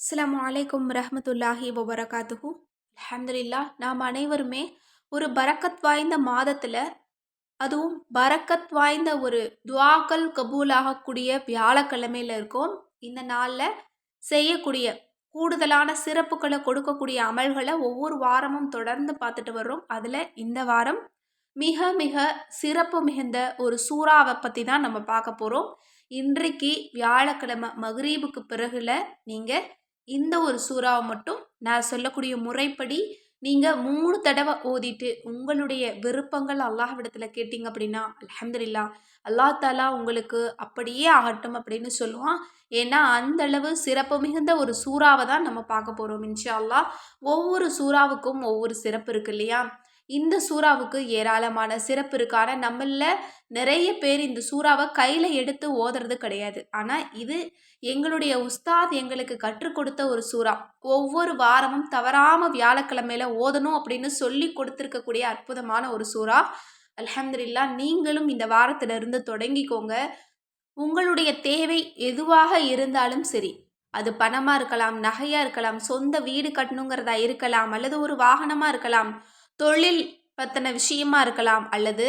அஸ்லாம் அலைக்கும் ரஹமத்துல்லாஹி வபரகாத்துஹு. அல்ஹம்துலில்லாஹ் நாம் அனைவருமே ஒரு பரக்கத் வாய்ந்த மாதத்தில் அதுவும் பரக்கத் வாய்ந்த ஒரு துவாக்கள் கபூலாகக்கூடிய வியாழக்கிழமையில் இருக்கோம். இந்த நாளில் செய்யக்கூடிய கூடுதலான சிறப்புகளை கொடுக்கக்கூடிய அமல்களை ஒவ்வொரு வாரமும் தொடர்ந்து பார்த்துட்டு வர்றோம். அதில் இந்த வாரம் மிக மிக சிறப்பு மிகுந்த ஒரு சூறாவை பற்றி தான் நம்ம பார்க்க போகிறோம் இன்றைக்கு வியாழக்கிழமை மகரீபுக்கு பிறகுல நீங்கள் இந்த ஒரு சூறாவை மட்டும் நான் சொல்லக்கூடிய முறைப்படி நீங்கள் மூணு தடவை ஓதிட்டு உங்களுடைய விருப்பங்கள் அல்லாஹ்விடத்தில் கேட்டிங்க அப்படின்னா அலமதுல்லா அல்லாஹ் தாலா உங்களுக்கு அப்படியே ஆகட்டும் அப்படின்னு சொல்லுவான். ஏன்னா அந்த அளவு சிறப்பு மிகுந்த ஒரு சூறாவை தான் நம்ம பார்க்க போகிறோம் இன்ஷா அல்லாஹ். ஒவ்வொரு சூறாவுக்கும் ஒவ்வொரு சிறப்பு இருக்கு இல்லையா? இந்த சூறாவுக்கு ஏராளமான சிறப்பு இருக்கான நம்மள நிறைய பேர் இந்த சூறாவை கையில் எடுத்து ஓதுறது கிடையாது. ஆனால் இது எங்களுடைய உஸ்தாத் எங்களுக்கு கற்றுக் கொடுத்த ஒரு சூறா. ஒவ்வொரு வாரமும் தவறாமல் வியாழக்கிழமையில ஓதணும் அப்படின்னு சொல்லி கொடுத்துருக்கக்கூடிய அற்புதமான ஒரு சூறா. அலமதுல்லா நீங்களும் இந்த வாரத்திலிருந்து தொடங்கிக்கோங்க. உங்களுடைய தேவை எதுவாக இருந்தாலும் சரி அது பணமாக இருக்கலாம் நகையாக இருக்கலாம் சொந்த வீடு கட்டணுங்கிறதா இருக்கலாம் அல்லது ஒரு வாகனமாக இருக்கலாம் தொழில் பற்றின விஷயமா இருக்கலாம் அல்லது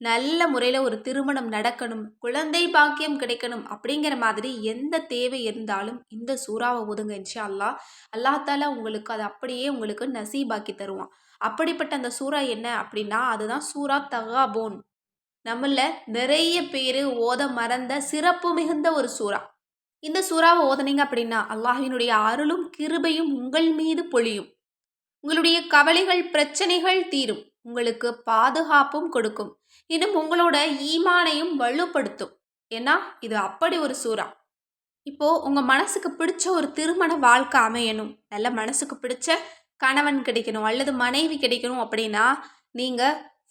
நல்ல முறையில் ஒரு திருமணம் நடக்கணும் குழந்தை பாக்கியம் கிடைக்கணும் அப்படிங்கிற மாதிரி எந்த தேவை இருந்தாலும் இந்த சூறாவை ஒதுங்க இன்ஷா அல்லா அல்லாத்தால உங்களுக்கு அது அப்படியே உங்களுக்கு நசீபாக்கி தருவான். அப்படிப்பட்ட அந்த சூறா என்ன அப்படின்னா அதுதான் சூறா தகாபோன். நம்மள நிறைய பேர் ஓத மறந்த சிறப்பு மிகுந்த ஒரு சூறா. இந்த சூறாவை ஓதனீங்க அப்படின்னா அல்லாஹினுடைய அருளும் கிருபையும் உங்கள் மீது பொழியும். உங்களுடைய கவலைகள் பிரச்சனைகள் தீரும். உங்களுக்கு பாதுகாப்பும் கொடுக்கும். இன்னும் உங்களோட ஈமானையும் வலுப்படுத்தும். ஏன்னா இது அப்படி ஒரு சூறா. இப்போ உங்க மனசுக்கு பிடிச்ச ஒரு திருமண வாழ்க்கை அமையணும். நல்ல மனசுக்கு பிடிச்ச கணவன் கிடைக்கணும் அல்லது மனைவி கிடைக்கணும் அப்படின்னா நீங்க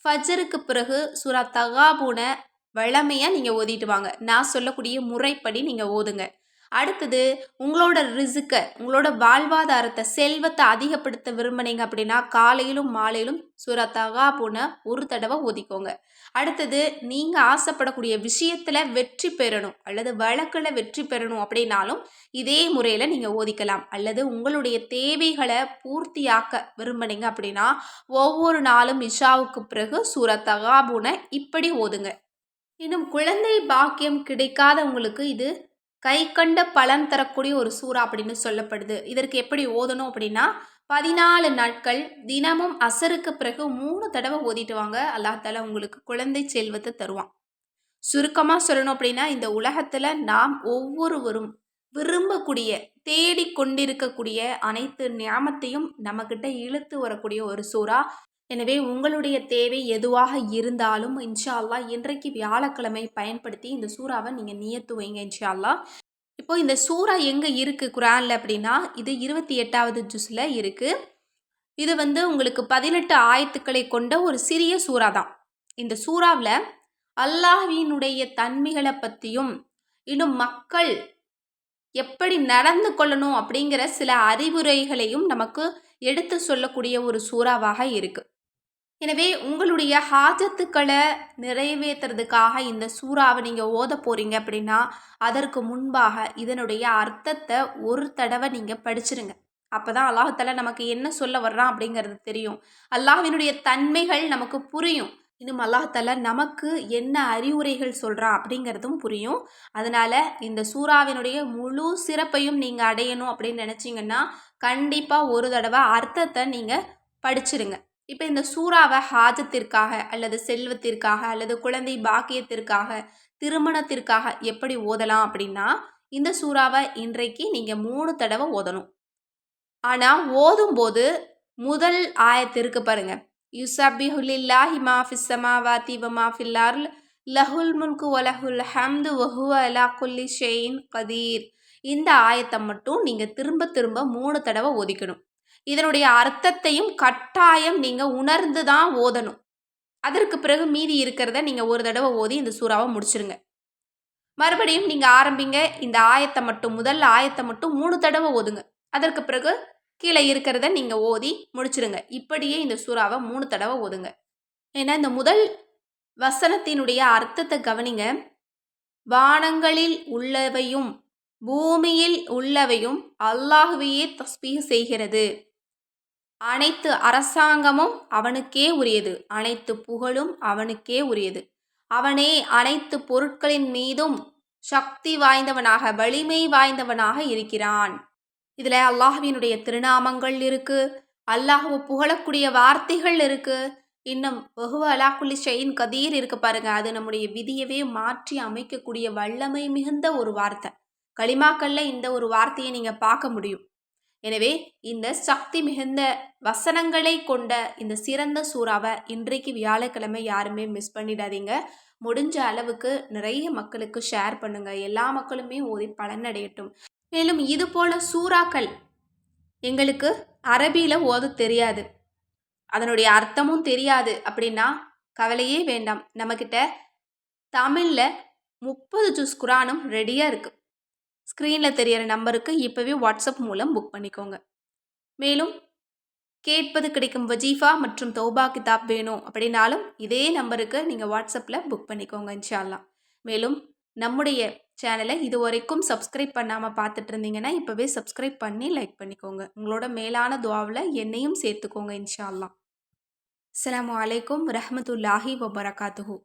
ஃபஜருக்கு பிறகு சூறா தகாபூனை வளமையாக நீங்கள் ஓதிட்டு வாங்க. நான் சொல்லக்கூடிய முறைப்படி நீங்கள் ஓதுங்க. அடுத்தது உங்களோட ரிசுக்கை உங்களோட வாழ்வாதாரத்தை செல்வத்தை அதிகப்படுத்த விரும்பினீங்க அப்படின்னா காலையிலும் மாலையிலும் சுரத்தகா போன ஒரு தடவை ஒதிக்கோங்க. அடுத்தது நீங்கள் ஆசைப்படக்கூடிய விஷயத்தில் வெற்றி பெறணும் அல்லது வழக்கில் வெற்றி பெறணும் அப்படின்னாலும் இதே முறையில் நீங்கள் ஓதிக்கலாம் அல்லது உங்களுடைய தேவைகளை பூர்த்தியாக்க விரும்பினீங்க அப்படின்னா ஒவ்வொரு நாளும் இஷாவுக்கு பிறகு சூரா தகாபுன இப்படி ஓதுங்க இன்னும் குழந்தை பாக்கியம் கிடைக்காதவங்களுக்கு இது கை கண்ட பலன் தரக்கூடிய ஒரு சூறா அப்படின்னு சொல்லப்படுது. இதற்கு எப்படி ஓதணும் அப்படின்னா பதினாலு நாட்கள் தினமும் அசருக்கு பிறகு மூணு தடவை ஓதிட்டு வாங்க. அல்லாஹால உங்களுக்கு குழந்தை செல்வத்தை தருவான். சுருக்கமாக சொல்லணும் அப்படின்னா இந்த உலகத்தில் நாம் ஒவ்வொருவரும் விரும்பக்கூடிய தேடி கொண்டிருக்கக்கூடிய அனைத்து ஞாபத்தையும் நம்மக்கிட்ட இழுத்து வரக்கூடிய ஒரு சூறா. எனவே உங்களுடைய தேவை எதுவாக இருந்தாலும் இன்ஷா அல்லா இன்றைக்கு வியாழக்கிழமை பயன்படுத்தி இந்த சூறாவை நீங்கள் நியத்து வைங்க இன்ஷா அல்லா இப்போ இந்த சூறா எங்கே இருக்குது குரானில் அப்படின்னா இது இருபத்தி எட்டாவது ஜூஸில் இருக்குது இது வந்து உங்களுக்கு பதினெட்டு ஆயத்துக்களை கொண்ட ஒரு சிறிய சூறா தான். இந்த சூறாவில் அல்லாஹ்வினுடைய தன்மைகளை பற்றியும் இன்னும் மக்கள் எப்படி நடந்து கொள்ளணும் அப்படிங்கிற சில அறிவுரைகளையும் நமக்கு எடுத்து சொல்லக்கூடிய ஒரு சூறாவாக இருக்குது எனவே உங்களுடைய ஹாஜத்துக்களை நிறைவேற்றுறதுக்காக இந்த சூறாவை நீங்கள் ஓத போகிறீங்க அப்படின்னா அதற்கு முன்பாக இதனுடைய அர்த்தத்தை ஒரு தடவை நீங்கள் படிச்சிருங்க. அப்போ தான் அல்லாஹால நமக்கு என்ன சொல்ல வர்றான் அப்படிங்கிறது தெரியும். அல்லாஹினுடைய தன்மைகள் நமக்கு புரியும். இன்னும் அல்லாஹால நமக்கு என்ன அறிவுரைகள் சொல்கிறான் அப்படிங்கிறதும் புரியும். அதனால் இந்த சூறாவினுடைய முழு சிறப்பையும் நீங்கள் அடையணும் அப்படின்னு நினச்சிங்கன்னா கண்டிப்பாக ஒரு தடவை அர்த்தத்தை நீங்கள் படிச்சிருங்க. இப்போ இந்த சூறாவை ஹாஜத்திற்காக அல்லது செல்வத்திற்காக அல்லது குழந்தை பாக்கியத்திற்காக திருமணத்திற்காக எப்படி ஓதலாம் அப்படின்னா இந்த சூறாவை இன்றைக்கு நீங்கள் மூணு தடவை ஓதணும். ஆனால் ஓதும்போது முதல் ஆயத்திற்கு பாருங்க. யுசபிஹுலில்லாஹி ஃபிஸ்ஸமா சமாவாதி வ மாஃபில்லார் லஹுல் முல்கு வலஹுல் ஹம்து வஹுவ அலா குல்லி ஷெயின் கதீர். இந்த ஆயத்தை மட்டும் நீங்கள் திரும்ப திரும்ப மூணு தடவை ஒதிக்கணும் இதனுடைய அர்த்தத்தையும் கட்டாயம் நீங்கள் உணர்ந்து தான் ஓதணும். அதற்கு பிறகு மீதி இருக்கிறத நீங்கள் ஒரு தடவை ஓதி இந்த சூறாவை முடிச்சிருங்க. மறுபடியும் நீங்கள் ஆரம்பிங்க. இந்த ஆயத்தை மட்டும் முதல் ஆயத்தை மட்டும் மூணு தடவை ஓதுங்க. அதற்கு பிறகு கீழே இருக்கிறத நீங்கள் ஓதி முடிச்சிருங்க. இப்படியே இந்த சூறாவை மூணு தடவை ஓதுங்க. ஏன்னா இந்த முதல் வசனத்தினுடைய அர்த்தத்தை கவனிங்க. வானங்களில் உள்ளவையும் பூமியில் உள்ளவையும் அல்லாஹுவையே தஸ்பீக செய்கிறது. அனைத்து அரசாங்கமும் அவனுக்கே உரியது. அனைத்து புகழும் அவனுக்கே உரியது. அவனே அனைத்து பொருட்களின் மீதும் சக்தி வாய்ந்தவனாக வலிமை வாய்ந்தவனாக இருக்கிறான். இதில் அல்லாஹுவினுடைய திருநாமங்கள் இருக்கு. அல்லாஹுவை புகழக்கூடிய வார்த்தைகள் இருக்கு. இன்னும் வகுவ அலாக்குல்லி ஷெயின் கதீர் இருக்கு பாருங்க. அது நம்முடைய விதியவே மாற்றி அமைக்கக்கூடிய வல்லமை மிகுந்த ஒரு வார்த்தை. களிமாக்கல்ல இந்த ஒரு வார்த்தையை நீங்க பார்க்க முடியும். எனவே இந்த சக்தி மிகுந்த வசனங்களை கொண்ட இந்த சிறந்த சூறாவை இன்றைக்கு வியாழக்கிழமை யாருமே மிஸ் பண்ணிடாதீங்க. முடிஞ்ச அளவுக்கு நிறைய மக்களுக்கு ஷேர் பண்ணுங்க. எல்லா மக்களுமே ஓதி பலனடையட்டும். மேலும் இது போல சூறாக்கள் எங்களுக்கு அரபியில் ஓத தெரியாது. அதனுடைய அர்த்தமும் தெரியாது அப்படின்னா கவலையே வேண்டாம். நம்மக்கிட்ட தமிழில் முப்பது ஜூஸ் குரானும் ரெடியாக இருக்குது ஸ்க்ரீனில் தெரியிற நம்பருக்கு இப்போவே வாட்ஸ்அப் மூலம் புக் பண்ணிக்கோங்க. மேலும் கேட்பது கிடைக்கும் வஜீஃபா மற்றும் தௌபா கிதாப் வேணும் அப்படின்னாலும் இதே நம்பருக்கு நீங்கள் வாட்ஸ்அப்பில் புக் பண்ணிக்கோங்க இன்ஷால்லாம் மேலும் நம்முடைய சேனலை இது வரைக்கும் சப்ஸ்கிரைப் பண்ணாமல் பார்த்துட்டு இருந்தீங்கன்னா இப்போவே சப்ஸ்கிரைப் பண்ணி லைக் பண்ணிக்கோங்க. உங்களோட மேலான துவாவில் என்னையும் சேர்த்துக்கோங்க இன்ஷால்லாம் அல்லா அஸ்லாம் வலைக்கம் ரஹமத்துல்லாஹி வபரகாத்துஹூ.